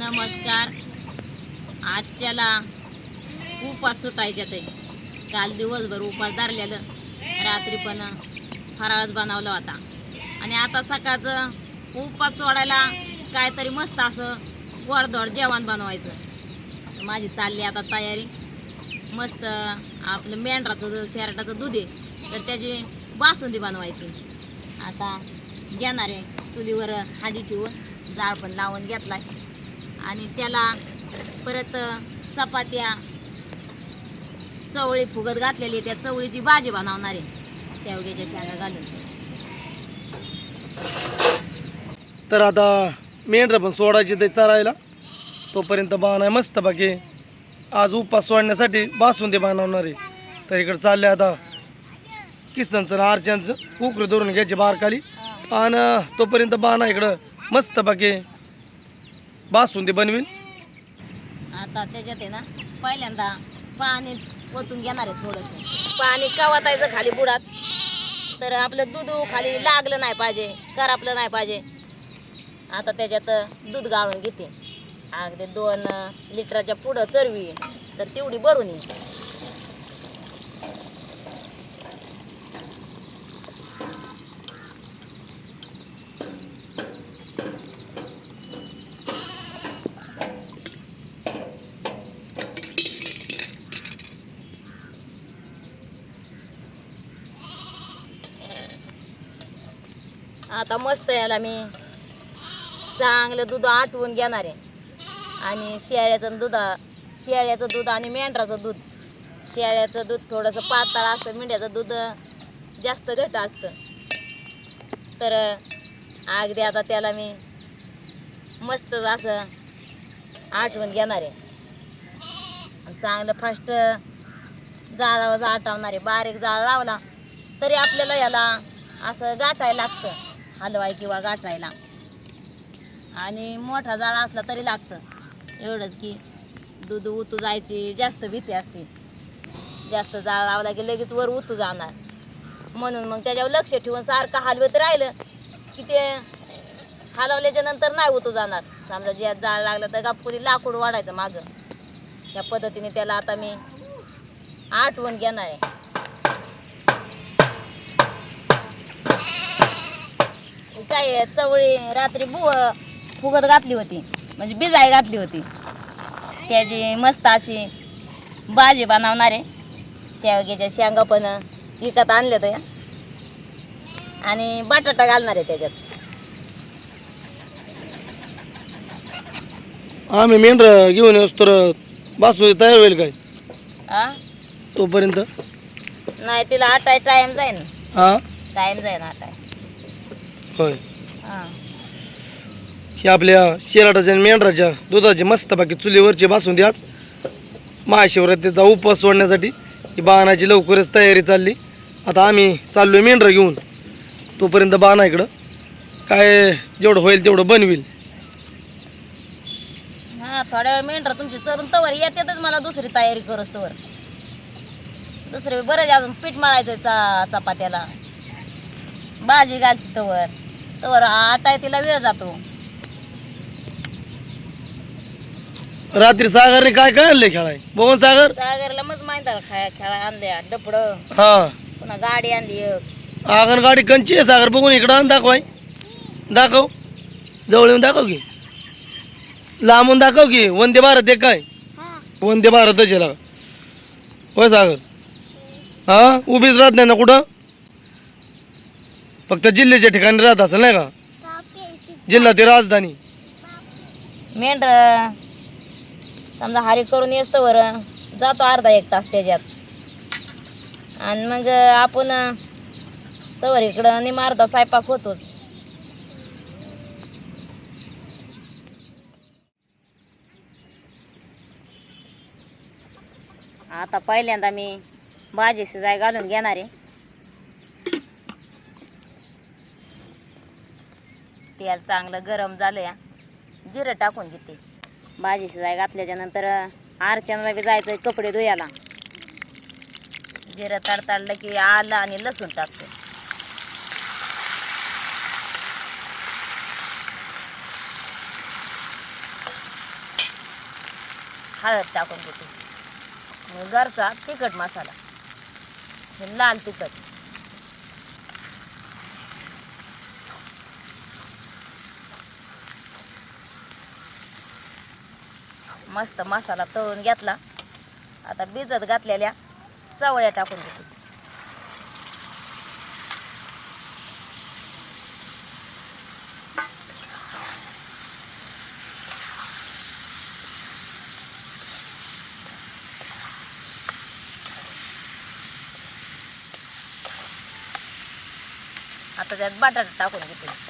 नमस्कार. आजच्याला उपास सुटायच्या ते. काल दिवसभर उपास धरलेलं. रात्री पण फराळच बनवला होता. आणि आता सकाळचं उपास सोडायला काहीतरी मस्त असं गोडधोड जेवण बनवायचं. माझी चालली आता तयारी. मस्त आपलं मेंढराचं जो शेरटाचं दूध आहे. तर त्याची बासुंदी बनवायची. आता घेणार आहे चुलीवर हाजी ठेवून. जाळ पण लावून घेतला आणि त्याला परत चपात्या चवळी फुगत घातलेली त्या चवळीची भाजी बनवणार आहे. शेवग्याच्या शेंगा घालून. तर आता मेंढरं पण सोडायची ते चरायला. तोपर्यंत बाण आहे मस्त बाकी आज उपास सोडण्यासाठी बासुंदी बनवणार आहे. तर इकडं चालले आता किसनचं आरच्यांचं. उकरं धरून घ्यायची बारकाली. आणि तोपर्यंत बाण आहे इकडं मस्त बाकी बासुंदी बनवीन. आता त्याच्यात आहे ना पहिल्यांदा पाणी ओतून घेणार आहे थोडंसं. पाणी कवातायचं खाली बुडात. तर आपलं दूध खाली लागलं नाही पाहिजे करापलं नाही पाहिजे. आता त्याच्यात दूध गाळून घेते. अगदी दोन लिटराच्या पुढं चरवी. तर तेवढी भरून येईल. आता मस्त याला मी चांगलं दूध आटवून घेणार आहे. आणि शेळ्याचं दूध शेळ्याचं दूध आणि मेंढराचं दूध. शेळ्याचं दूध थोडंसं पातळ असतं मेंढ्याचं दूध जास्त घट असतं. तर अगदी आता त्याला मी मस्त असं आठवून घेणार आहे. चांगलं फास्ट जाळावर आठवणार आहे. बारीक जाळ लावला तरी आपल्याला याला असं गाठायला लागतं. हलवाय किंवा गाठायला. आणि मोठा जाळा असला तरी लागतं. एवढंच की दूध उतू जायची जास्त भीती असते. जास्त जाळ लावला की लगेच वर उतू जाणार. म्हणून मग त्याच्यावर लक्ष ठेवून सारखं हलवत राहिलं की ते हलवल्याच्या नंतर नाही उतू जाणार. समजा जे जाळ लागलं तर गापुरी लाकूड वाढायचं मागं. त्या पद्धतीने त्याला आता मी आठवण घेणार आहे. काय चवळी रात्री बुव फुगत घातली होती. म्हणजे बिजाई घातली होती. त्याची मस्त अशी भाजी बनवणार आहे. शेवग्याच्या शेंगा पण विकत आणल्या तर आणि बटाटा घालणार आहे त्याच्यात. आम्ही मेंढरं घेऊन येऊस तर बासुंदी तयार होईल काय? आ? तोपर्यंत? नाही तिला आटाय टाइम जाईल हां टाइम जाईल आटाय. होय. हां. ही आपल्या शेराटाच्या आणि मेंढराच्या दुधाची मस्त बाकी चुलीवरची बासुंदी आज महाशिवरात्रीचा उपवास सोडण्यासाठी ही बाणाची लवकरच तयारी चालली. आता आम्ही चाललोय मेंढरं घेऊन. तोपर्यंत बाणा इकडं. काय जेवढं होईल तेवढं बनवील हा थोड्या वेळ मेंढर तुमची चरून तवर येतेच मला दुसरी तयारी करूस तवर. दुसरे बरं अजून पीठ मळायचं चा चपात्याला. भाजी घालते तवर. तवर आटाय तिला वेळ जातो. रात्री सागरने काय काय आणलंय खेळाय? बघून सागर? सागरला मग माहीत खाया खेळा आणल्या डपड. हा. पुन्हा गाडी आणली एक. अंगणगाडी कंची आहे सागर बघून इकडं आण दाखवाय दाखव. जवळ येऊन दाखव की. लांबून दाखव की. वंदे भारत आहे काय? वंदे भारतच आहे लागा. होय सागर? हा? उभीच राहत नाही ना कुठं? फक्त जिल्ह्याच्या ठिकाणी राहत असेल नाही का? जिल्हा ती राजधानी. मेंढर. समजा हारी करून येस वर जातो अर्धा एक तास त्याच्यात. आणि मग आपण तवर इकडं निम अर्धा स्वयंपाक होतोच. आता पहिल्यांदा मी भाजी शिजाय घालून घेणार आहे. तेल चांगलं गरम झालं या जिरं टाकून घेते. भाजी शिजाय घातल्याच्या नंतर आरच्यांना बी जायचं कपडे धुयाला. जिरं तडतडलं की आलं आणि लसूण टाकते. हळद टाकून घेते. घरचा तिखट मसाला. हे लाल तिखट. मस्त मसाला तळून घेतला. आता भिजत घातलेल्या चवळ्या टाकून घेते. आता त्यात बटाटा टाकून घेते.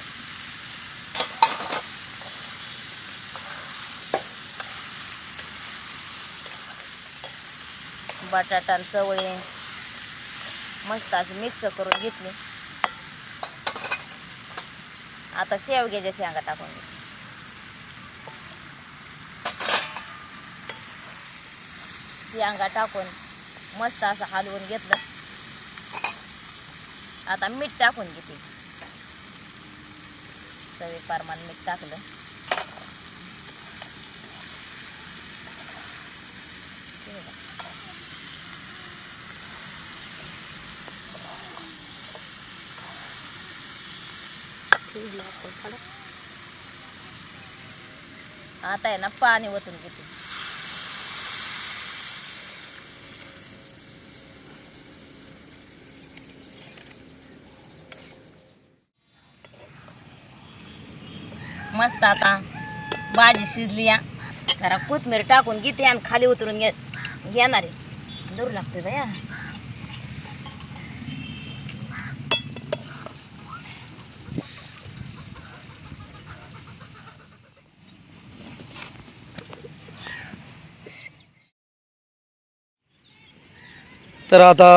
बटाटा आणि चवळे मस्त अशी मिक्स करून घेतली. आता शेवग्याच्या शेंगा टाकून. घेते शेंगा टाकून मस्त असं हलवून घेतलं. आता मीठ टाकून घेते. चवी प्रमाण मीठ टाकलं. हे बघा. आता आहे ना पाणी ओतून घेते. मस्त आता भाजी शिजली या. जरा कोथमीर टाकून घेते आणि खाली उतरून घे घेणार आहे. दूर लागते बया. तर आता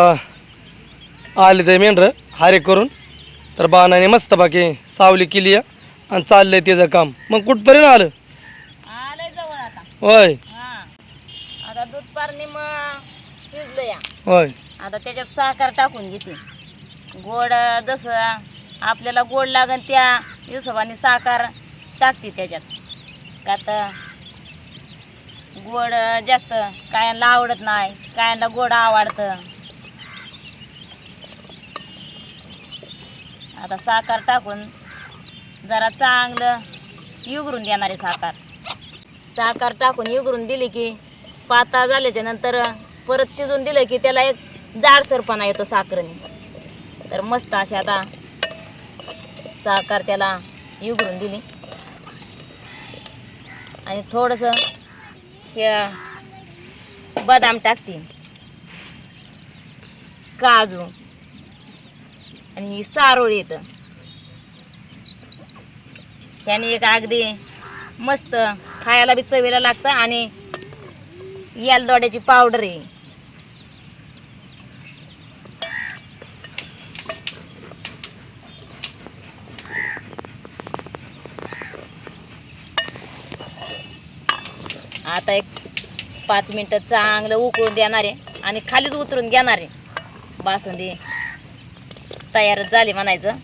आले ते मेंढर हारे करून. तर बाणाने मस्त बाकी सावली केली आणि चाललंय त्याचं काम. मग कुठपर्यंत आलं? होय हा आता दूध पारणी मग शिजलं या. होय. आता त्याच्यात साखर टाकून घेते. गोड जसं आपल्याला गोड लागन त्या हिशोबाने साखर टाकते त्याच्यात. का तर गोड जास्त कायांना आवडत नाही कायांना गोड आवडतं. आता साखर टाकून जरा चांगलं युगरून देणार साखर. साखर टाकून युगरून दिली की पाता झाल्याच्यानंतर परत शिजून दिलं की त्याला एक जाडसरपणा येतो साखरेने. तर मस्त अशी आता साखर त्याला युगरून दिली. आणि थोडंसं हे बदाम टाकते. काजू. आणि ही सारोळी येतं. त्याने एक अगदी मस्त खायला बी चवीला लागतं आणि यालदोड्याची पावडर आहे. आता एक पाच मिनटं चांगलं उकळून देणार आहे आणि खालीच उतरून घेणार आहे. बासुंदी तयारच झाली म्हणायचं.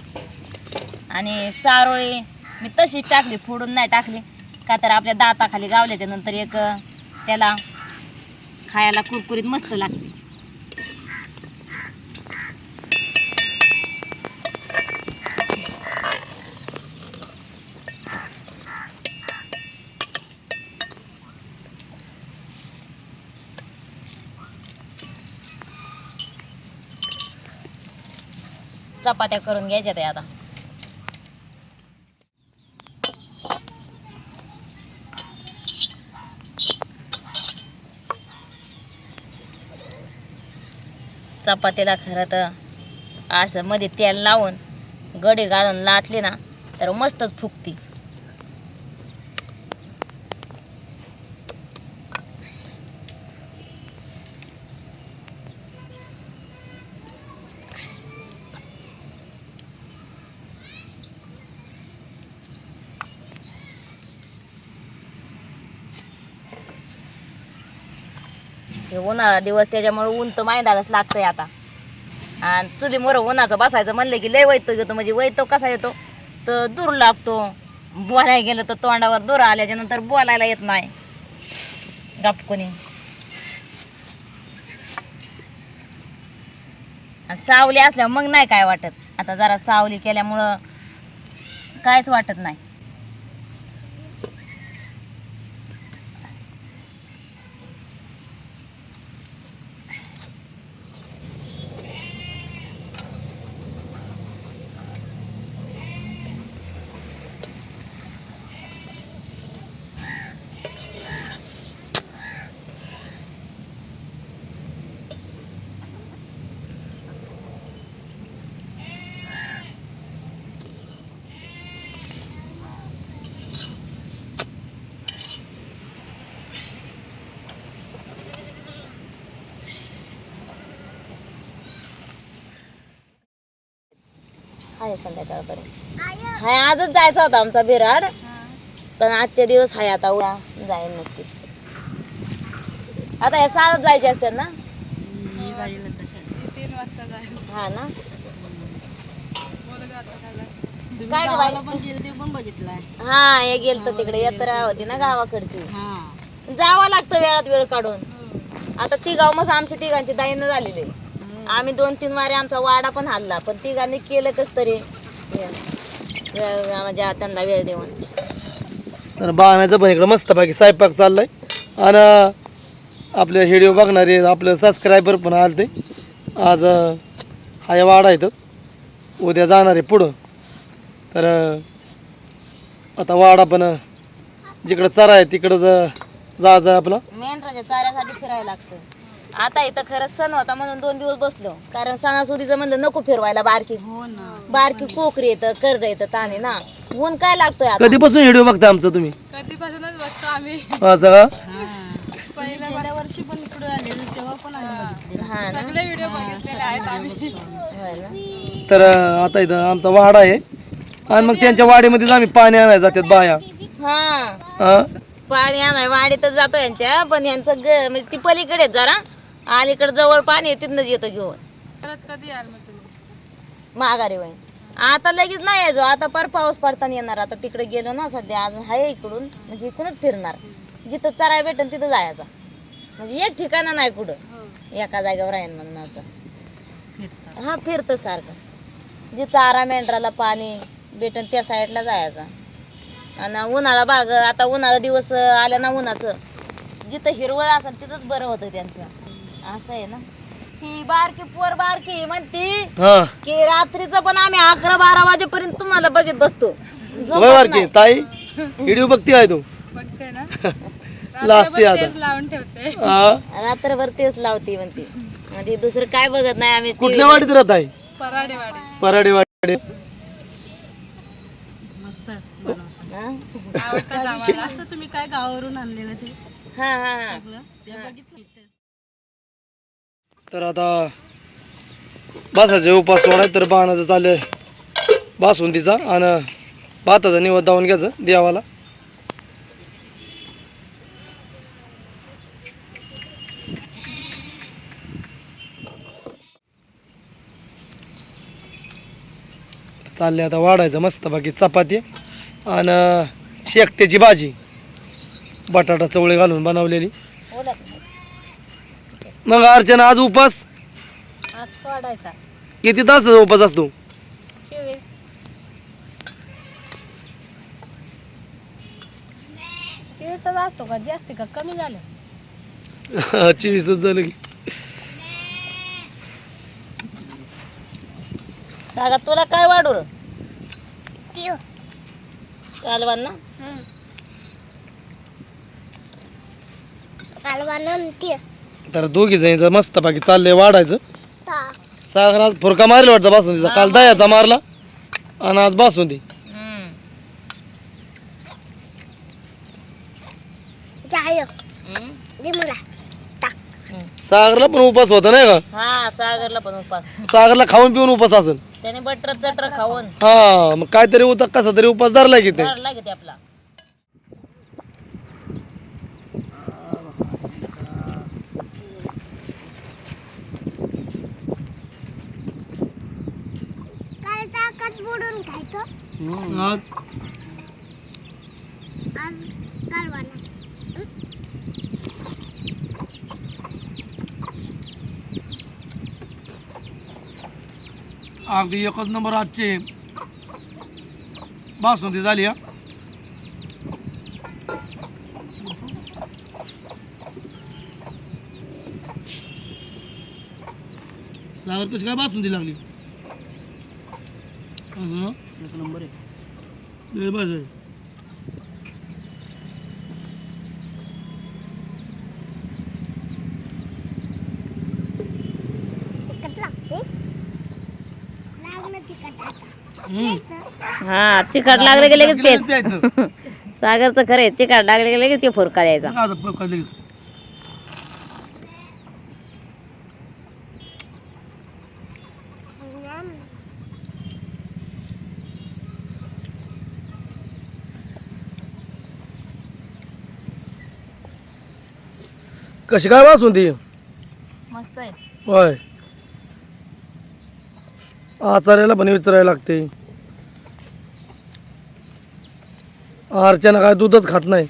आणि सारोळी मी तशीच टाकली फोडून नाही टाकली. का तर आपल्या दाताखाली गावल्याच्या नंतर एक त्याला खायला कुरकुरीत मस्त लागते. चपात्या करून घ्यायच्या त्या आता. चपातीला खरं तर असं मध्ये तेल लावून गडी घालून लाटली ना तर मस्तच फुगती. हे उन्हाळा दिवस त्याच्यामुळे ऊन तर मायदालाच लागतंय आता. आणि चुलीमोर उन्हाचं बसायचं म्हणलं की लय वैतो घेतो म्हणजे वैतो कसा येतो? तर दूर लागतो. बोलायला गेलं तर तोंडावर दूर आल्याच्यानंतर बोलायला येत नाही. गपकुनी आणि सावली असल्या मग नाही काय वाटत. आता जरा सावली केल्यामुळं कायच वाटत नाही. आहे संध्याकाळपर्यंत. हाय आजच जायचा होता आमचा बिराड. पण आजचे दिवस हाय आता उद्या जाईन नक्की. आता या शाळेत जायचे असतात ना? जाईल हा ना? काय गेले हा हे गेलत तिकडे यात्रा होती. ना गावाकडची. हा. जावं लागतं वेळात वेळ काढून. आता तिघाव मग आमच्या तिघांची दाईनं झालेली. आहे. आम्ही दोन तीन वारे आमचा वाडा पण हल्ला पण तिघांनी केलं कस तरी. हे, वेळ म्हणजे त्यांना वेळ देऊन. तर बाणाचं पण इकडं मस्त बाकी स्वयंपाक चाललाय. आणि आपले व्हिडिओ बघणारे आपलं सबस्क्रायबर पण आले ते आज अं, हाय वाडा इथंच. उद्या जाणार आहे पुढं. तर अं, आता वाडा पण अं, जिकडं चरा आहे तिकडं ज- जायचं आहे आपलं. मेंढराच्या चाऱ्यासाठी फिरायला लागतं आता इथं खरंच सण होता म्हणून दोन दिवस बसलो. कारण सणासुदीचं म्हणलं नको फिरवायला बारकी. हो ना. बारकी कोकरी येतं करड येतं ताने ना. ऊन काय लागतोय आता? कधीपासून व्हिडिओ बघता आमचा तुम्ही? कधीपासूनच बघतो आम्ही. असं का? पहिल्या गेल्या वर्षी पण इकडे आलेलो तेव्हा पण आम्ही बघितले हा ना. सगळे व्हिडिओ बघितलेले आहेत आम्ही. होय ना. तर अं, आता इथं आमचा वाडा आहे. आणि मग त्यांच्या वाडीमध्येच आम्ही पाणी आणायला जातात बाया. हा. हं? पाणी आणाय वाडीतच जातो यांच्या पण यांचं ग म्हणजे ती पलीकडे आहेत जरा. अलीकडे जवळ पाणी आहे तिथनंच येतं घेऊन. परत कधी याल मग तुम्ही? माघारी होईन. आता लगेच नाही यायचो. आता पर पाऊस पडताना येणार. आता तिकडे गेलो ना सध्या अजून आहे इकडून. म्हणजे इकडूनच फिरणार. जिथं चराय भेटेल तिथं जायचं. म्हणजे एक ठिकाणं नाही कुठं. हो. एका जागेवर राहीन म्हणून असं. हा फिरतं सारखं. जे चारा मेंढराला पाणी भेटन त्या साईडला जायचा. आणि उन्हाळा भाग आता उन्हाळा दिवस आल्या ना उन्हाचं. जिथं हिरवळ असेल तिथंच बरं होतं त्यांचं. असं आहे ना. ही बारकी पोर बारकी म्हणती हं. की रात्रीचं पण आम्ही अकरा बारा वाजेपर्यंत तुम्हाला बघत बसतो. झोपत बारकी नाही. ताई व्हिडिओ बघती आहे तू? बघते ना. लाजते रात्रभर आता. तेच लावून ठेवते. हा? रात्रभर तेच लावते म्हणते. म्हणजे दुसरं काय बघत नाही आम्ही कुठल्या वाडीत राहत आहे? पराडेवाडी पराडी वाडी मस्त हा? आवडतात आम्हाला असं तुम्ही काय गावावरून आणलेलं ते? हा हा हा. सगळं? ते बघितलं. तर आता बासाचे उपास सोडाय तर बाणाचं चाललंय. बासुंदीचा आणि भाताचा निवड दावून घ्यायचं देवाला. चालले आता वाढायचं मस्त बाकी चपाती आणि शेकट्याची भाजी. बटाटा चवळे घालून बनवलेली. हो मग अर्चना आज उपास? आज सोडायचा. किती तास उपास असतो? चोवीस. चोवीसचाच असतो का? जास्ती का? कमी झालं. चोवीसच झालं की. सागा तुला काय वाढू कालवान? ना तर दोघी जणीचं मस्त बाकी चाललंय वाढायचं. सागर आज फुरका मारला वाटतं बासुंदीचा काल दह्याचा मारला आणि आज बासुंदी. सागरला पण उपास होता नाही का? हा सागरला पण उपास. सागरला खाऊन पिऊन उपास असेल. त्याने बटर चटर खाऊन. हा मग काहीतरी उता कसा तरी उपास धरला की ते. धरला की ते आपला. हो. आज. अगदी एकच नंबर आजची. बासमती झाली हा. सागर कशी काय बासमती लागली? बरं हा चिकट लागलं की लगेच पेच प्यायचं सागरचं खरं आहे चिकट लागलं की लगेच ते फुरका द्यायचा कशी काय बासुंदी मस्त आहे. होय. आचार्याला पण विचारायला लागते. अर्चना काय दूधच खात नाही.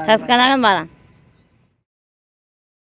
ठसका लागेल. मला